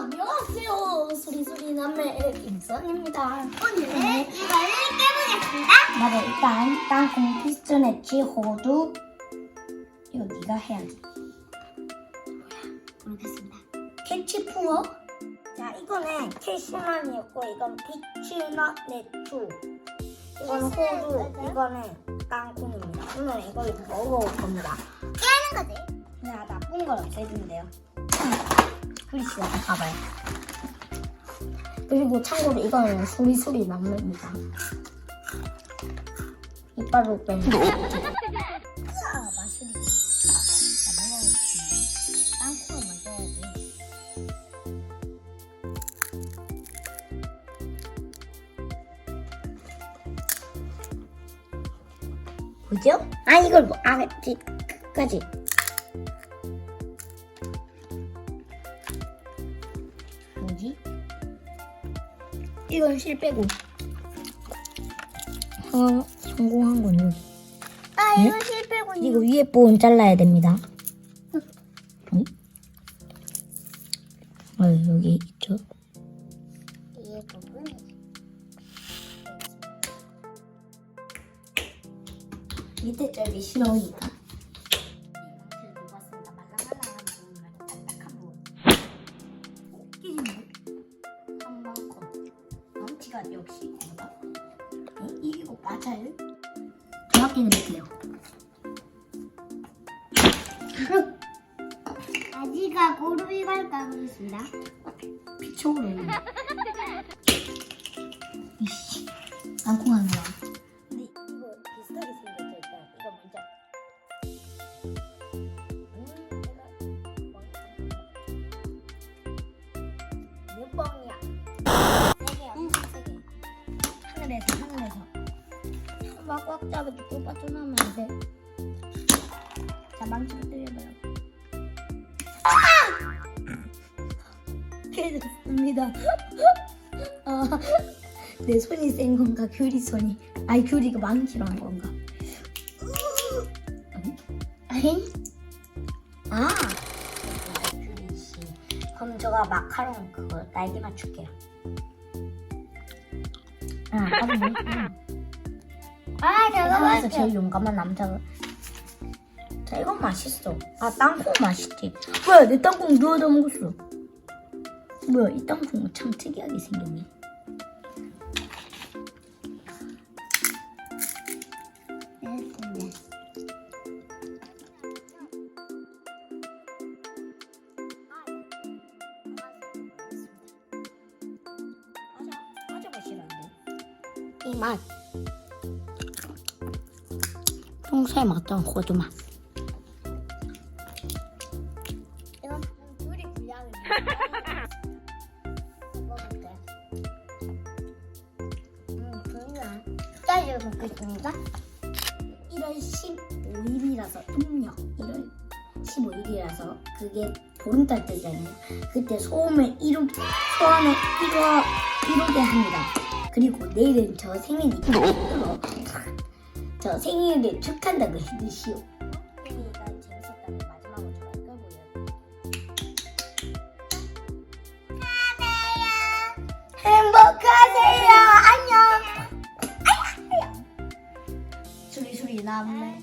안녕하세요. 수리수리 남매 김선입니다. 오늘은 이거를 깨보겠습니다. 맞아, 일단 땅콩 피스톤 엣지 호두. 이거 네가 해야지. 모르겠습니다. 캐치 푸어. 자, 이거는 캐시만이었고, 이건 피치넛 내추. 이거는 호두, 이거는 땅콩입니다. 오늘 이걸 먹어볼 겁니다. 깨는 거지. 그냥 나쁜 걸 없애준대요. 글씨가 가봐요. 그리고 참고로 이거는 수리수리 나무입니다. 이빨로 빼는 거. 아, 마술이. 자, 먹어보겠습니다. 땅콩을 먼저 해야지. 뭐죠? 아, 이걸 뭐, 아, 지, 끝까지. 뭐지? 이건 실패고. 어, 성공한 건 여기. 아 네? 이거 실패군요. 이거 위에 부분 잘라야 됩니다. 응? 어, 여기 있죠? 이 부분. 밑에 쪽이 신호니까. 망 치가 역시? 어, 이거 맞아요? 정확히 드릴게요. 아지가 고루 이걸 까보겠습니다. 피쳐오르네. 이씨, 막꽉 잡아도 또 빠져나오면 안 돼. 자, 망치로 때려봐요. 깨졌습니다. 아, 내 손이 센 건가? 규리 손이. 아니, 규리가 망치로 한 건가? 아니? 아! 규리 씨. 그럼 제가 마카롱 그거 날개 맞출게요. 아, 뭐였어? 아 세상에서 제일 용감한 남자가. 자, 이건 맛있어. 아, 땅콩 맛있지. 뭐야, 내 땅콩 누가 다 먹었어? 뭐야, 이 땅콩 참 특이하게 생겼네. 이 맛. 평소에 먹던 호두 맛. 이건 둘이 분량을 먹어볼게. 음, 분량. 짜리를 먹겠습니다. 1월 15일이라서 음력 1월 15일이라서 그게 보름달 때잖아요. 그때 소음을 이루 소원을 이루어 이루게 합니다. 그리고 내일은 저 생일이므로 저 생일을 축한다고 해주시오. 생일가 재밌었다는 마지막으로 저가 읽어보려. 행복하세요. 안녕. 수리 수리 남매.